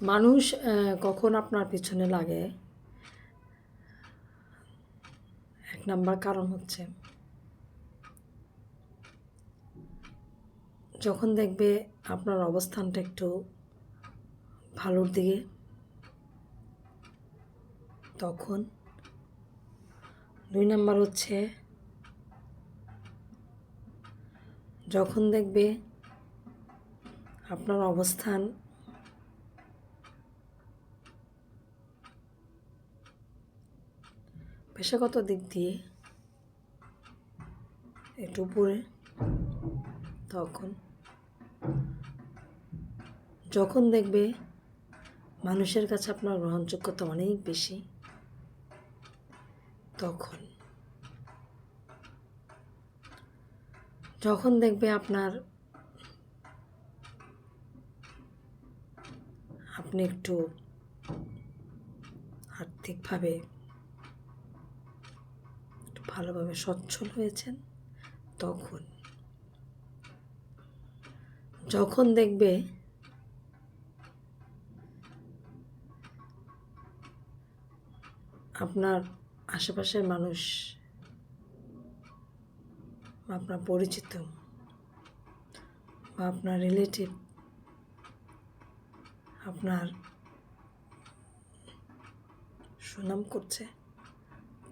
মানুষ কখন আপনার পিছনে লাগে? এক নাম্বার কারণ হচ্ছে, যখন দেখবে আপনার অবস্থানটা একটু ভালোর দিকে, তখন দুই নাম্বার হচ্ছে, যখন দেখবে আপনার অবস্থান পেশাগত দিক দিয়ে একটু উপরে, তখন যখন দেখবে মানুষের কাছে আপনার গ্রহণযোগ্যতা অনেক বেশি, তখন যখন দেখবে আপনার আপনি একটু আর্থিকভাবে ভালোভাবে সচ্ছল হয়েছেন তখন। যখন দেখবে আপনার আশেপাশের মানুষ বা আপনার পরিচিত বা আপনার রিলেটিভ আপনার সুনাম করছে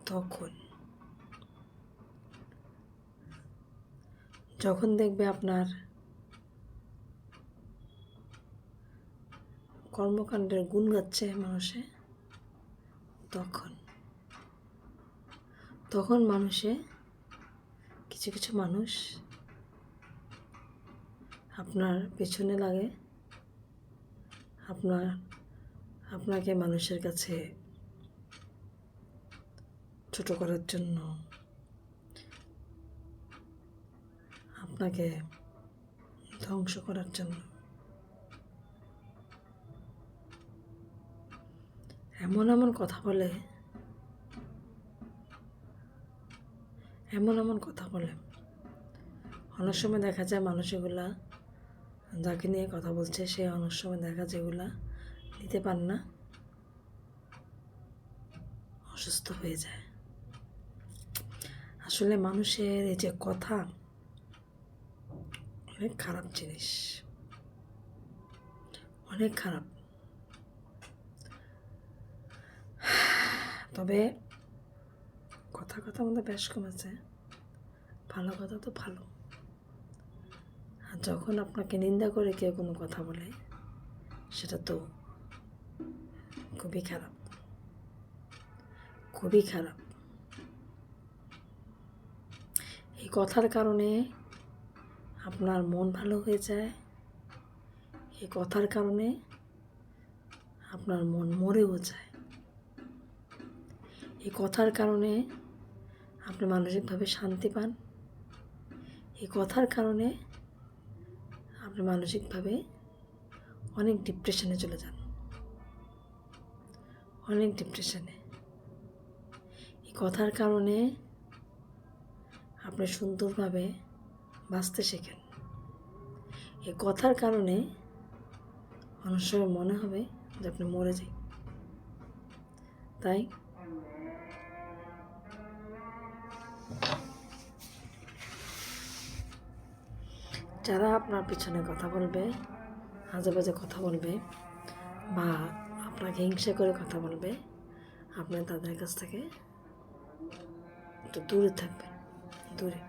তখন যখন দেখবে আপনার কর্মকাণ্ডের গুণ গাচ্ছে মানুষে, তখন তখন মানুষে কিছু কিছু মানুষ আপনার পেছনে লাগে, আপনার, আপনাকে মানুষের কাছে ছোট করার জন্য আপনাকে ধ্বংস করার জন্য। এমন এমন কথা বলে, এমন এমন কথা বলে। অনেক সময় দেখা যায় মানুষ এগুলা যাকে নিয়ে কথা বলছে, সে অনেক সময় দেখা যায় এগুলা নিতে পার না, অসুস্থ হয়ে যায়। আসলে মানুষের এই যে কথা অনেক খারাপ জিনিস। অনেক খারাপ। তবে কথা কথা আমাদের বেশ কমেছে। ভালো কথা তো ভালো। আর যখন আপনাকে নিন্দা করে কেউ কোনো কথা বলে, সেটা তো খুবই খারাপ। খুবই খারাপ। এই কথার কারণে আপনার মন ভালো হয়ে যায় এই কথার কারণে আপনার মন মরেও যায়। এই কথার কারণে আপনি মানসিকভাবে শান্তি পান। এই কথার কারণে আপনি মানসিকভাবে অনেক ডিপ্রেশনে চলে যান। অনেক ডিপ্রেশনে এই কথার কারণে আপনি সুন্দরভাবে বাঁচতে শেখেন। এই কথার কারণে অনেক সময় মনে হবে যে আপনি মরে যাই। তাই যারা আপনার পিছনে কথা বলবে আজে বাজে কথা বলবে বা আপনাকে হিংসা করে কথা বলবে, আপনি তাদের কাছ থেকে একটু দূরে থাকবেন, দূরে।